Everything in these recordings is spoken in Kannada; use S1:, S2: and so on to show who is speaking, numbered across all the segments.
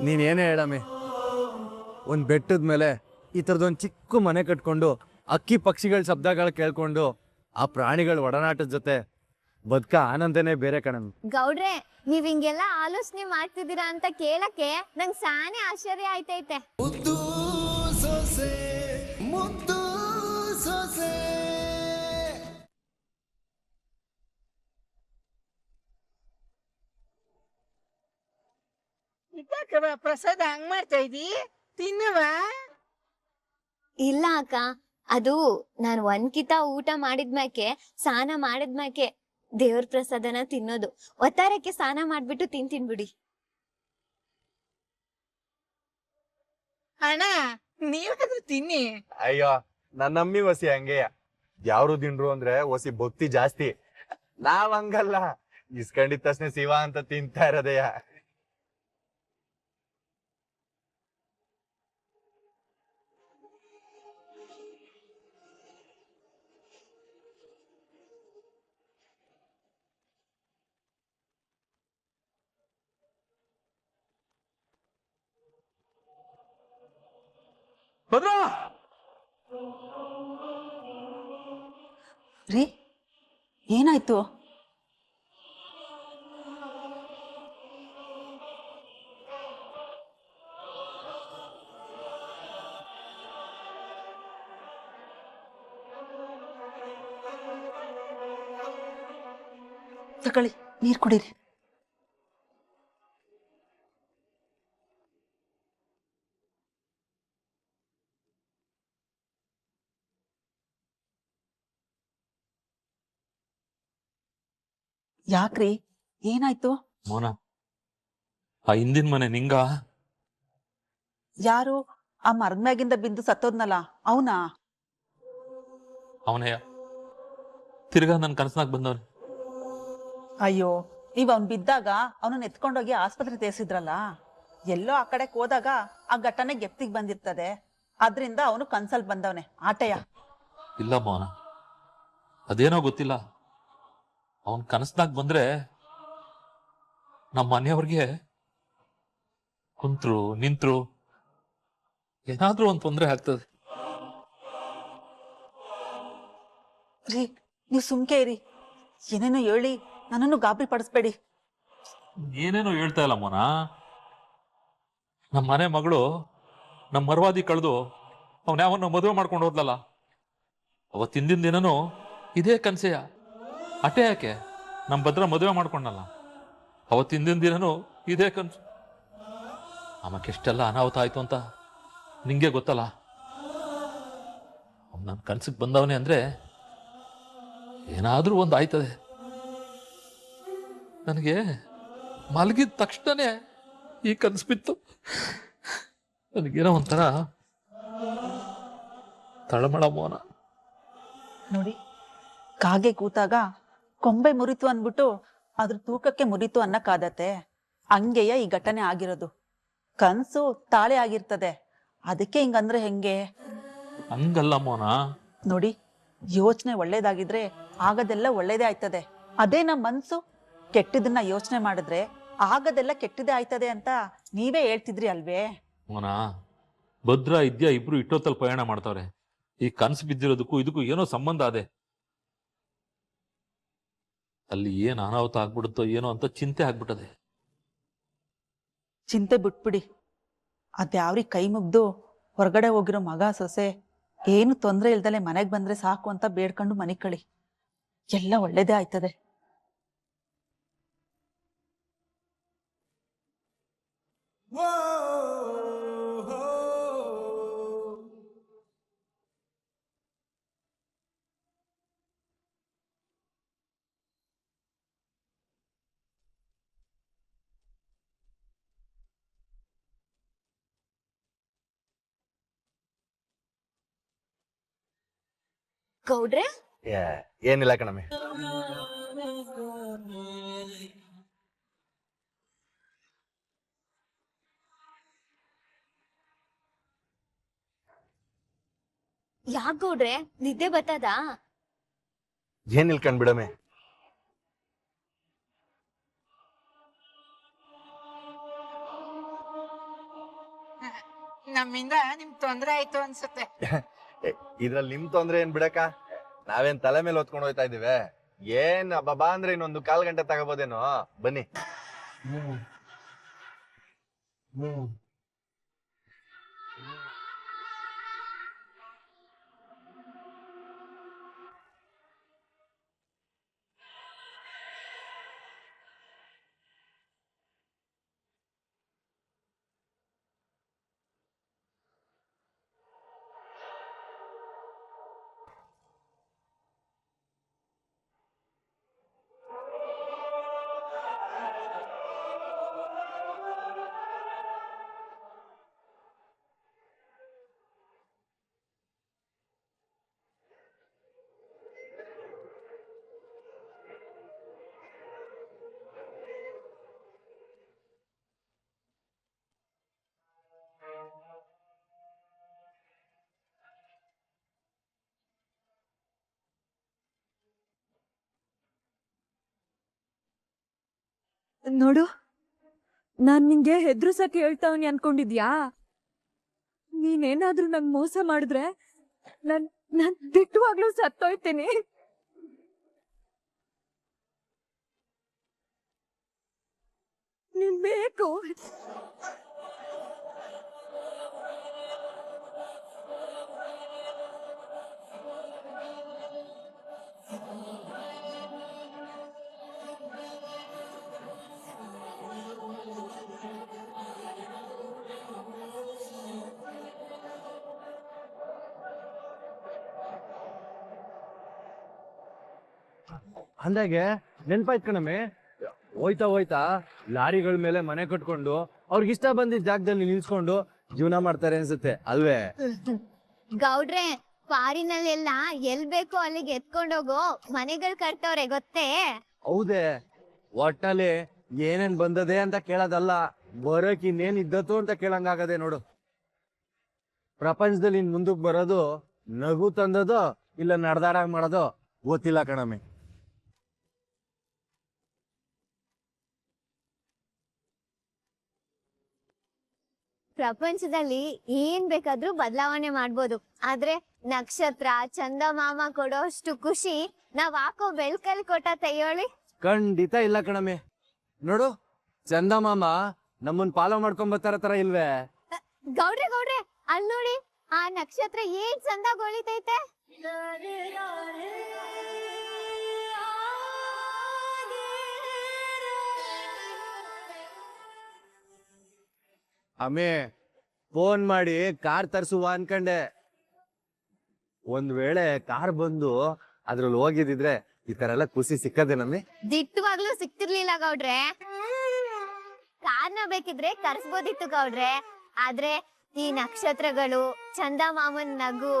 S1: ನೀನೇನೇ ಹೇಳಮ್ಮಿ? ಒಂದು ಬೆಟ್ಟದ ಮೇಲೆ ಈ ಥರದೊಂದು ಚಿಕ್ಕ ಮನೆ ಕಟ್ಕೊಂಡು ಅಕ್ಕಿ ಪಕ್ಷಿಗಳ ಶಬ್ದಗಳು ಕೇಳ್ಕೊಂಡು ಆ ಪ್ರಾಣಿಗಳ ಒಡನಾಟದ ಜೊತೆ ಬದುಕ ಆನಂದನೇ ಬೇರೆ ಕಣಮ್ಮಿ.
S2: ಗೌಡ್ರೆ ನೀವ್ ಹಿಂಗೆಲ್ಲ ಆಲೋಚನೆ ಮಾಡ್ತಿದ್ದೀರಾ ಅಂತ ಕೇಳಕ್ಕೆ ನಂಗ್ ಸಾನೆ ಆಶ್ಚರ್ಯ ಆಯ್ತೈತೆ.
S3: ಮುದ್ದು ಸೊಸೆ ಮುದ್ದು ಸೊಸೆ.
S4: ಇದ್ಯಾಕವ ಪ್ರಸಾದ ಹಂಗ್ ಮಾಡ್ತಾ ಇದ್ದೀ? ತಿನ್ನವ?
S2: ಇಲ್ಲ ಅಕ್ಕ ಅದು ನಾನ್ ಒಂದ್ಕಿತ ಊಟ ಮಾಡಿದ್ಮ್ಯಾಕೆ ಸ್ನಾನ ಮಾಡಿದ್ಮ್ಯಾಕೆ ದೇವ್ರ ಪ್ರಸಾದನ ತಿನ್ನೋದು. ಒತ್ತಾರಕ್ಕೆ ಸ್ನಾನ ಮಾಡ್ಬಿಟ್ಟು ತಿನ್ ಬಿಡಿ.
S4: ಅಣ್ಣ ನೀವಾದ್ರೂ ತಿನ್ನಿ.
S1: ಅಯ್ಯೋ ನನ್ನಮ್ಮಿ ಒಸಿ ಹಂಗೆ. ಯಾರು ತಿಂಡ್ರು ಅಂದ್ರೆ ಒಸಿ ಭಕ್ತಿ ಜಾಸ್ತಿ. ನಾವ್ ಹಂಗಲ್ಲ. ಇಸ್ಕೊಂಡಿದ್ ತಕ್ಷಣ ಶಿವ ಅಂತ ತಿಂತಾ ಇರೋದಯ್ಯ
S5: ಭದ್ರಾ!
S6: ರೀ ಏನಾಯ್ತು? ತಗೊಳ್ಳಿ ನೀರು ಕುಡೀರಿ. ಯಾಕ್ರಿ? ಏನಾಯ್ತು?
S5: ಮೋನ ಆ ಹಿಂದಿನ ಮನೆ ನಿಂಗ?
S6: ಯಾರು? ಆ ಮರದ ಮ್ಯಾಗಿಂದ ಬಿದ್ದು ಸತ್ತೋದ್ನಲ್ಲ ಅವನಾ?
S5: ಅವನಯ್ಯ ತಿರ್ಗಾ ನನ್ ಕನಸ್ನಾಗ ಬಂದವನೆ.
S6: ಅಯ್ಯೋ ನೀವ್ ಅವ್ನ್ ಬಿದ್ದಾಗ ಅವನನ್ನ ಎತ್ಕೊಂಡೋಗಿ ಆಸ್ಪತ್ರೆ ತೇರ್ಸಿದ್ರಲ್ಲ? ಎಲ್ಲೋ ಆ ಕಡೆ ಹೋದಾಗ ಆ ಘಟನೆ ಗೆಪ್ತಿಗ್ ಬಂದಿರ್ತದೆ. ಅದ್ರಿಂದ ಅವನು ಕನ್ಸಲ್ ಬಂದವನೇ. ಆಟಯ
S5: ಇಲ್ಲ ಮೋನ ಅದೇನೋ ಗೊತ್ತಿಲ್ಲ. ಅವನ್ ಕನಸ್ದಾಗ ಬಂದ್ರೆ ನಮ್ಮ ಮನೆಯವ್ರಿಗೆ ಕುಂತ್ರು ನಿಂತ್ರು ಏನಾದ್ರೂ ಒಂದ್ ತೊಂದ್ರೆ ಆಗ್ತದೆ.
S6: ರೀ ನೀವ್ ಸುಮ್ಕೆ ಇರಿ. ಏನೇನೋ ಹೇಳಿ ನನ್ನನ್ನು ಗಾಬರಿ ಪಡಿಸ್ಬೇಡಿ.
S5: ಏನೇನೋ ಹೇಳ್ತಾ ಇಲ್ಲ ಮೋನ. ನಮ್ಮ ಮನೆ ಮಗಳು ನಮ್ಮ ಮರವಾದಿ ಕಳೆದು ಅವನ ಯಾವನ್ನ ಮದುವೆ ಮಾಡ್ಕೊಂಡು ಹೋದ್ಲಲ್ಲ. ಅವತ್ತಿಂದಿನ ದಿನನೂ ಇದೇ ಕನ್ಸೆಯ. ಅಟೆ ಯಾಕೆ? ನಮ್ಮ ಭದ್ರ ಮದುವೆ ಮಾಡ್ಕೊಂಡಲ್ಲ. ಅವತ್ತಿಂದಿನ ದಿನನೂ ಇದೇ ಕನ್ಸು. ಆಮಕ್ಕೆಷ್ಟೆಲ್ಲ ಅನಾಹುತ ಆಯ್ತು ಅಂತ ನಿಂಗೆ ಗೊತ್ತಲ್ಲ? ನನ್ನ ಕನಸಿಗೆ ಬಂದವನೇ ಅಂದ್ರೆ ಏನಾದರೂ ಒಂದು ಆಯ್ತದೆ. ನನಗೆ ಮಲಗಿದ ತಕ್ಷಣನೇ ಈ ಕನಸು ಬಿತ್ತು. ನನಗೇನೋ ಒಂಥರ ತಳಮಳ ಮೋನ.
S6: ನೋಡಿ, ಕಾಗೆ ಕೂತಾಗ ಕೊಂಬೆ ಮುರಿತು ಅಂದ್ಬಿಟ್ಟು ಅದ್ರ ತೂಕಕ್ಕೆ ಮುರಿತು ಅನ್ನಕ್ಕಾದತ್ತೆ. ಹಂಗೆಯ ಈ ಘಟನೆ ಆಗಿರೋದು. ಕನ್ಸು ತಾಳೆ ಆಗಿರ್ತದೆ. ಅದಕ್ಕೆ ಹಿಂಗಂದ್ರೆ ಹೆಂಗೆ?
S5: ಹಂಗಲ್ಲ ಮೋನ.
S6: ನೋಡಿ ಯೋಚನೆ ಒಳ್ಳೇದಾಗಿದ್ರೆ ಆಗದೆಲ್ಲ ಒಳ್ಳೇದೇ ಆಯ್ತದೆ. ಅದೇ ನಮ್ಮ ಮನ್ಸು. ಕೆಟ್ಟದನ್ನ ಯೋಚನೆ ಮಾಡಿದ್ರೆ ಆಗದೆಲ್ಲ ಕೆಟ್ಟದೇ ಆಯ್ತದೆ ಅಂತ ನೀವೇ ಹೇಳ್ತಿದ್ರಿ ಅಲ್ವೇ?
S5: ಮೋನಾ ಭದ್ರ ಇದ್ಯಾ ಇಬ್ರು ಇಟ್ಟೊತ್ತಲ್ಲಿ ಪ್ರಯಾಣ ಮಾಡ್ತಾವ್ರೆ. ಈ ಕನ್ಸು ಬಿದ್ದಿರೋದಕ್ಕೂ ಇದಕ್ಕೂ ಏನೋ ಸಂಬಂಧ ಅದೆ ಅಲ್ಲಿ ಏನ್ ಅನಾಹುತ ಆಗ್ಬಿಡುತ್ತೋ ಏನೋ ಅಂತ ಚಿಂತೆ ಆಗ್ಬಿಟ್ಟದೆ.
S6: ಚಿಂತೆ ಬಿಟ್ಬಿಡಿ. ಅದ್ಯಾವ್ರಿ ಕೈ ಮುಗ್ದು ಹೊರಗಡೆ ಹೋಗಿರೋ ಮಗ ಸೊಸೆ ಏನು ತೊಂದ್ರೆ ಇಲ್ದಲೆ ಮನೆಗ್ ಬಂದ್ರೆ ಸಾಕು ಅಂತ ಬೇಡ್ಕೊಂಡು ಮನೆ ಕಳಿ. ಎಲ್ಲ ಒಳ್ಳೇದೇ ಆಯ್ತದೆ.
S2: ಗೌಡ್ರೆ?
S1: ಏನಿಲ್ಲ ಕಣಮ್ಮಿ.
S2: ಯಾಕ್ ಗೌಡ್ರೆ? ನಿದ್ದೆ ಬರ್ತದ?
S1: ಏನಿಲ್ಲ ಕಣ್ಬಿಡಮ್ಮಿ ಬಿಡಮ್ಮಿ.
S4: ನಮ್ಮಿಂದ ನಿಮ್ ತೊಂದ್ರೆ ಆಯ್ತು ಅನ್ಸುತ್ತೆ.
S1: ಇದ್ರಲ್ಲಿ ನಿಮ್ ತೊಂದ್ರೆ ಏನ್ ಬಿಡಕ ನಾವೇನ್ ತಲೆ ಮೇಲೆ ಹೊತ್ಕೊಂಡು ಹೋಯ್ತಾ ಇದೀವಿ? ಏನ್ ಬಾ ಅಂದ್ರೆ ಇನ್ನೊಂದು ಕಾಲ್ ಗಂಟೆ ತಗೋಬೋದೇನೋ? ಬನ್ನಿ.
S7: ನೋಡು, ನಾನ್ ನಿಂಗೆ ಹೆದ್ರಸಕ್ಕೆ ಹೇಳ್ತಾವನಿ ಅನ್ಕೊಂಡಿದ್ಯಾ? ನೀನೇನಾದ್ರೂ ನಂಗ್ ಮೋಸ ಮಾಡಿದ್ರೆ ನನ್, ನಾನ್ ದಿಟ್ಟವಾಗ್ಲೂ ಸತ್ತೋಯ್ತೀನಿ. ನೀನ್ ಬೇಕು.
S1: ಅಂದಾಗೆ ನೆನ್ಪಾಯ್ತು ಕಣಮ್ಮೆ. ಹೋಯ್ತಾ ಹೋಯ್ತಾ ಲಾರಿಗಳ ಮೇಲೆ ಮನೆ ಕಟ್ಕೊಂಡು ಅವ್ರಿಗೆ ಇಷ್ಟ ಬಂದಿದ್ದ ಜಾಗದಲ್ಲಿ ನಿಲ್ಸ್ಕೊಂಡು ಜೀವನ ಮಾಡ್ತಾರೆ ಅನ್ಸುತ್ತೆ ಅಲ್ವೇ?
S2: ಗೌಡ್ರೆ ಪಾರಿನಲ್ಲೆಲ್ಲ ಎಲ್ ಬೇಕೋ ಅಲ್ಲಿಗೆ ಎತ್ಕೊಂಡೋಗೋ ಮನೆಗಳು ಕಟ್ತವ್ರೆ ಗೊತ್ತೇ?
S1: ಹೌದೇ. ಒಟ್ಟಲ್ಲಿ ಏನೇನ್ ಬಂದದೆ ಅಂತ ಕೇಳೋದಲ್ಲ ಬರೋಕ್ ಇನ್ನೇನ್ ಇದ್ದತ್ತು ಅಂತ ಕೇಳಂಗಾಗದೆ ನೋಡು. ಪ್ರಪಂಚದಲ್ಲಿ ಇನ್ ಮುಂದಕ್ ಬರೋದು ನಗು ತಂದದೋ ಇಲ್ಲ ನಡ್ದಾರ ಮಾಡೋದೋ ಗೊತ್ತಿಲ್ಲ ಕಣಮ್ಮಿ.
S2: ಪ್ರಪಂಚದಲ್ಲಿ ಏನ್ ಬೇಕಾದ್ರೂ ಬದಲಾವಣೆ ಮಾಡ್ಬೋದು. ಆದ್ರೆ ನಕ್ಷತ್ರ ಚಂದಮಾಮ ಕೊಡೋಷ್ಟು ಖುಷಿ ನಾವ್ ಹಾಕೋ ಬೆಳ್ಕಲ್ಲಿ ಕೊಟ್ಟ ತೆಯೋಳಿ
S1: ಖಂಡಿತ ಇಲ್ಲ ಕಣಮೆ ನೋಡು ಚಂದಮಾಮ ನಮ್ಮನ್ ಫಾಲೋ ಮಾಡ್ಕೊಂಡ್ ಬರ್ತಾರ ತರ ಇಲ್ವೇ?
S2: ಗೌಡ್ರೆ ಗೌಡ್ರೆ ಅಲ್ ನೋಡಿ ಆ ನಕ್ಷತ್ರ ಏನ್ ಚಂದ ಗೊಳಿತೈತೆ
S1: ಅಮ್ಮಿ ಫೋನ್ ಮಾಡಿ ಕಾರ್ ತರ್ಸುವ ಅನ್ಕಂಡೆ. ಒಂದ್ ವೇಳೆ ಕಾರ್ ಬಂದು ಅದ್ರಲ್ಲಿ ಹೋಗಿದಿದ್ರೆ ಈ ತರ ಎಲ್ಲ ಖುಷಿ ಸಿಕ್ಕದೇನಮ್ಮಿ
S2: ದಿಟ್ಟವಾಗ್ಲೂ ಸಿಕ್ತಿರ್ಲಿಲ್ಲ ಗೌಡ್ರೆ. ಕಾರ್ನ ಬೇಕಿದ್ರೆ ಕರ್ಸ್ಬೋದಿತ್ತು ಗೌಡ್ರೆ. ಆದ್ರೆ ಈ ನಕ್ಷತ್ರಗಳು ಚಂದಮಾಮನ್ ನಗು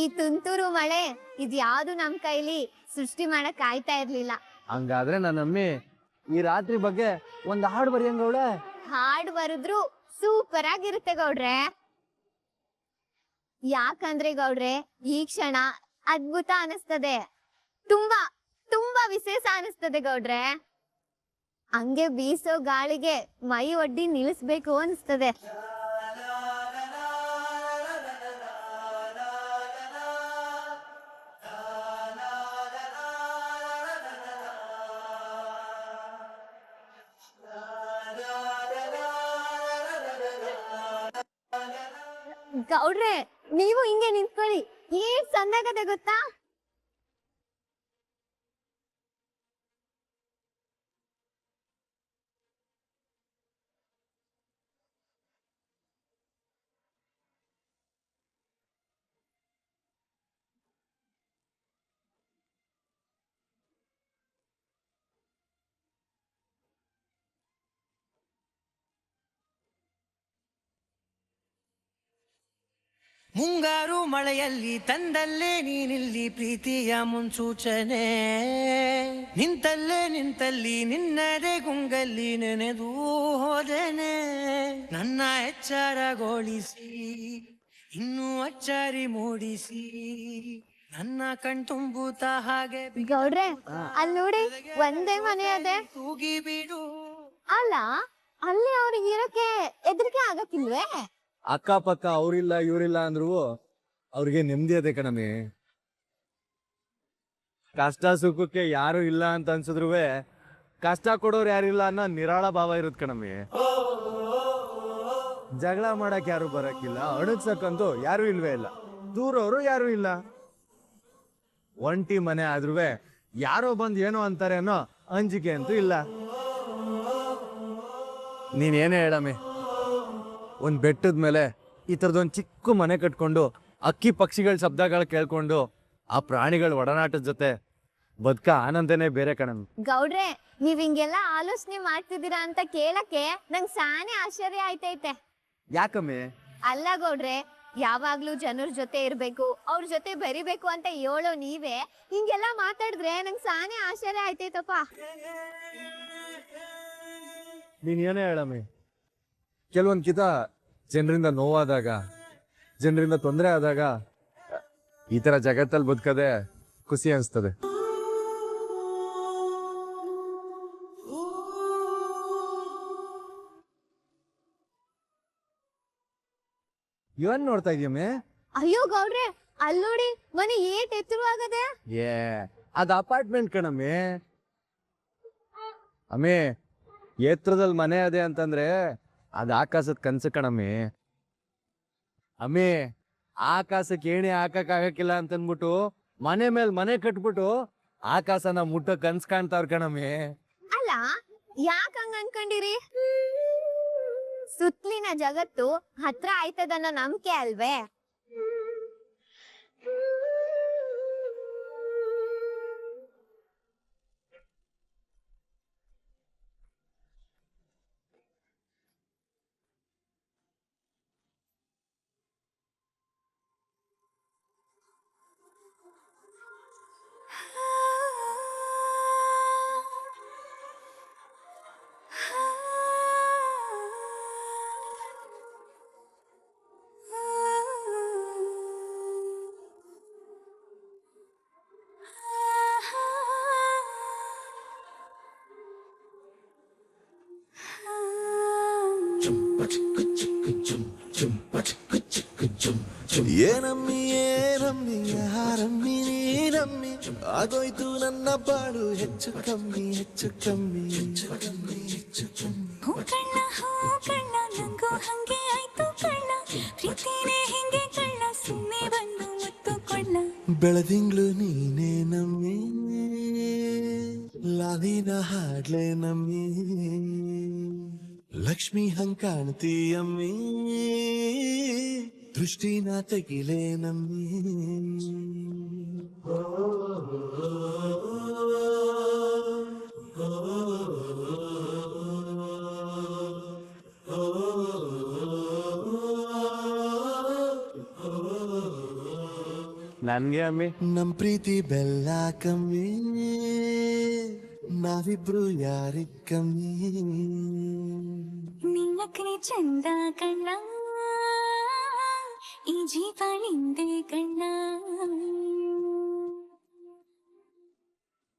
S2: ಈ ತುಂತುರು ಮಳೆ ಇದ್ಯಾವ್ದು ನಮ್ ಕೈಲಿ ಸೃಷ್ಟಿ ಮಾಡಕ್ ಆಯ್ತಾ ಇರ್ಲಿಲ್ಲ.
S1: ಹಂಗಾದ್ರೆ ನನ್ನಮ್ಮಿ ಈ ರಾತ್ರಿ ಬಗ್ಗೆ ಒಂದ್ ಹಾಡು ಬರೆಯಂಗವಳೆ
S2: ಹಾಡ್ ಬರೆದ್ರು ಸೂಪರ್ ಆಗಿರುತ್ತೆ ಗೌಡ್ರೆ. ಯಾಕಂದ್ರೆ ಗೌಡ್ರೆ, ಈ ಕ್ಷಣ ಅದ್ಭುತ ಅನಿಸ್ತದೆ. ತುಂಬಾ ತುಂಬಾ ವಿಶೇಷ ಅನಿಸ್ತದೆ ಗೌಡ್ರೆ. ಹಂಗೆ ಬೀಸೋ ಗಾಳಿಗೆ ಮೈ ಒಡ್ಡಿ ನಿಲ್ಲಿಸ್ಬೇಕು ಅನಿಸ್ತದೆ. ಗೌಡ್ರೆ ನೀವು ಹಿಂಗೆ ನಿಂತ್ಕೊಳ್ಳಿ. ಏನ್ ಸಂದಾಗದೆ ಗೊತ್ತಾ?
S3: ಮುಂಗಾರು ಮಳೆಯಲ್ಲಿ ತಂದಲ್ಲೇ ನೀನಿಲ್ಲಿ ಪ್ರೀತಿಯ ಮುನ್ಸೂಚನೆ. ನಿಂತಲ್ಲೇ ನಿಂತಲ್ಲಿ ನಿನ್ನದೇ ಗುಂಗಲ್ಲಿ ನೆನೆದು ಹೋದನೆ. ನನ್ನ ಎಚ್ಚರಗೊಳಿಸಿ ಇನ್ನೂ ಅಚ್ಚರಿ ಮೂಡಿಸಿ. ನನ್ನ ಕಣ್ತುಂಬುತ್ತ ಹಾಗೆ
S2: ಗೌಡ್ರೆ ಅಲ್ಲಿ ನೋಡಿ ಒಂದೇ ಮನೆ ಅದೇ.
S3: ತೂಗಿ ಬಿಡು
S2: ಅಲ್ಲ ಅಲ್ಲಿ ಅವ್ರಿಗೆ ಇರೋಕೆ ಹೆದರಿಕೆ ಆಗಕ್ಕಿಲ್ವೇ?
S1: ಅಕ್ಕಪಕ್ಕ ಅವ್ರಿಲ್ಲ, ಇವ್ರಿಲ್ಲ ಅಂದ್ರು ಅವ್ರಿಗೆ ನೆಮ್ಮದಿ ಅದೇ ಕಣಮಿ ಕಷ್ಟ ಸುಖಕ್ಕೆ ಯಾರು ಇಲ್ಲ ಅಂತ ಅನ್ಸಿದ್ರು ಕಷ್ಟ ಕೊಡೋರು ಯಾರಿಲ್ಲ ಅನ್ನೋ ನಿರಾಳ ಭಾವ ಇರುತ್ತೆ ಕಣಮಿ ಜಗಳ ಮಾಡಕ್ ಯಾರು ಬರಕ್ಕಿಲ್ಲ ಅಣಗ್ಸಕ್ಕಂತೂ ಯಾರು ಇಲ್ವೇ ಇಲ್ಲ. ದೂರವರು ಯಾರು ಇಲ್ಲ. ಒಂಟಿ ಮನೆ ಆದ್ರೂ ಯಾರೋ ಬಂದ್ ಏನೋ ಅಂತಾರೆ ಅನ್ನೋ ಅಂಜಿಕೆ ಅಂತೂ ಇಲ್ಲ. ನೀನೇನೇ ಹೇಳಮ್ಮಿ ಒಂದ್ ಬೆಟ್ಟದ ಮೇಲೆ ಈ ಥರದೊಂದು ಚಿಕ್ಕ ಮನೆ ಕಟ್ಕೊಂಡು ಅಕ್ಕಿ ಪಕ್ಷಿಗಳ ಶಬ್ದಗಳು ಕೇಳ್ಕೊಂಡು ಆ ಪ್ರಾಣಿಗಳ ಒಡನಾಟದ ಜೊತೆ ಬದುಕ ಆನಂದನೇ ಬೇರೆ ಕಣನ್
S2: ಗೌಡ್ರೆ ನೀವ್ ಹಿಂಗೆಲ್ಲ ಆಲೋಚನೆ ಮಾಡ್ತಿದ್ದೀರಾ ಅಂತ ಕೇಳಕ್ಕೆ ನಂಗ್ ಸಾನೆ ಆಶ್ಚರ್ಯ ಆಯ್ತೈತೆ.
S1: ಯಾಕಮ್ಮೆ?
S2: ಅಲ್ಲ ಗೌಡ್ರೆ ಯಾವಾಗ್ಲೂ ಜನರ ಜೊತೆ ಇರ್ಬೇಕು ಅವ್ರ ಜೊತೆ ಬರಿಬೇಕು ಅಂತ ಹೇಳೋ ನೀವೇ ಹಿಂಗೆಲ್ಲ ಮಾತಾಡಿದ್ರೆ ನಂಗ್ ಸಾನೆ ಆಶ್ಚರ್ಯ ಆಯ್ತೈತಪ್ಪ.
S1: ನೀನ್ ಏನೇ ಹೇಳಮ್ಮೆ? ಕೆಲವೊಂದ್ ಕಿತ ಜನರಿಂದ ನೋವಾದಾಗ ಜನರಿಂದ ತೊಂದರೆ ಆದಾಗ ಈ ತರ ಜಗತ್ತಲ್ಲಿ ಬದುಕದೆ ಖುಷಿ ಅನಿಸ್ತದೆ. ಇವನ್ ನೋಡ್ತಾ ಇದೀಯ
S2: ಅಯ್ಯೋ ಗೌಡ್ರೆ ಅಲ್ಲಿ ನೋಡಿ ಮನೆ ಏಟ್ ಎತ್ತರವಾಗದೆ
S1: ಏ ಅದ್ ಅಪಾರ್ಟ್ಮೆಂಟ್ ಕಣಮ್ಮೆ. ಅಮ್ಮೆ ಎತ್ತರದಲ್ಲಿ ಮನೆ ಅದೇ ಅಂತಂದ್ರೆ ಅದ್ ಆಕಾಶದ ಕನ್ಸು ಕಣಮ್ಮಿ. ಅಮ್ಮಿ ಆಕಾಶಕ್ಕೆ ಏನೇ ಹಾಕಕ್ ಆಗಕ್ಕಿಲ್ಲ ಅಂತನ್ಬಿಟ್ಟು ಮನೆ ಮೇಲೆ ಮನೆ ಕಟ್ಬಿಟ್ಟು ಆಕಾಶನ ಮುಟ್ಟೋ ಕನ್ಸ್ ಕಾಣ್ತಾವ್ರ ಕಣಮ್ಮಿ.
S2: ಅಲ್ಲ, ಯಾಕ ಹಂಗ ಅನ್ಕೊಂಡಿರಿ? ಸುತ್ತಲಿನ ಜಗತ್ತು ಹತ್ರ ಆಯ್ತದನ್ನೋ ನಂಬಿಕೆ ಅಲ್ವೇ?
S8: ಏನಮ್ಮಿ ಏನಮ್ಮಿ ಯಾರಮ್ಮಿ ನೀನಮ್ಮಿ? ಆಗೋಯ್ತು ನನ್ನ ಬಾಳು ಹೆಚ್ಚು ಕಮ್ಮಿ ಹೆಚ್ಚು ಕಮ್ಮಿ. ಹೆಚ್ಚು ಕಮ್ಮಿ ಹೆಚ್ಚು ಕಮ್ಮಿ
S9: ಹೂ ಕಣ್ಣ ಹೂ ಕಣ್ಣ ನಂಗೂ ಹಂಗೆ ಆಯ್ತು ಕಣ್ಣ. ಪ್ರೀತಿನೇ ಹಿಂಗೆ ಕಣ್ಣ ಸುಮ್ಮನೆ ಬಂದು ಮತ್ತು ಕೊಳ್ಳ
S8: ಬೆಳದಿಂಗ್ಳು ನೀನೇ ನಮ್ಮಿ ಲಾದಿನ ಹಾಡ್ಲೆ ನಮ್ಮಿ. ಲಕ್ಷ್ಮಿ ಹಂಗ್ ಕಾಣ್ತೀಯಮ್ಮಿ ದೃಷ್ಟಿನ ತೆಗಿಲೆ ನಮ್ಮಿ
S1: ನನ್ಗೆ ಅಮ್ಮಿ
S8: ನಮ್ ಪ್ರೀತಿ ಬೆಲ್ಲ ಕಮ್ಮಿ ನಾವಿಬ್ರು ಯಾರಿಗ್ ಕಮ್ಮಿ
S9: ನಿನ್ನಕ್ಕನೆ ಚಂದ ಕಣ್ಣ ಈ ಜೀವ ನಿಂದೆ ಕಣ್ಣ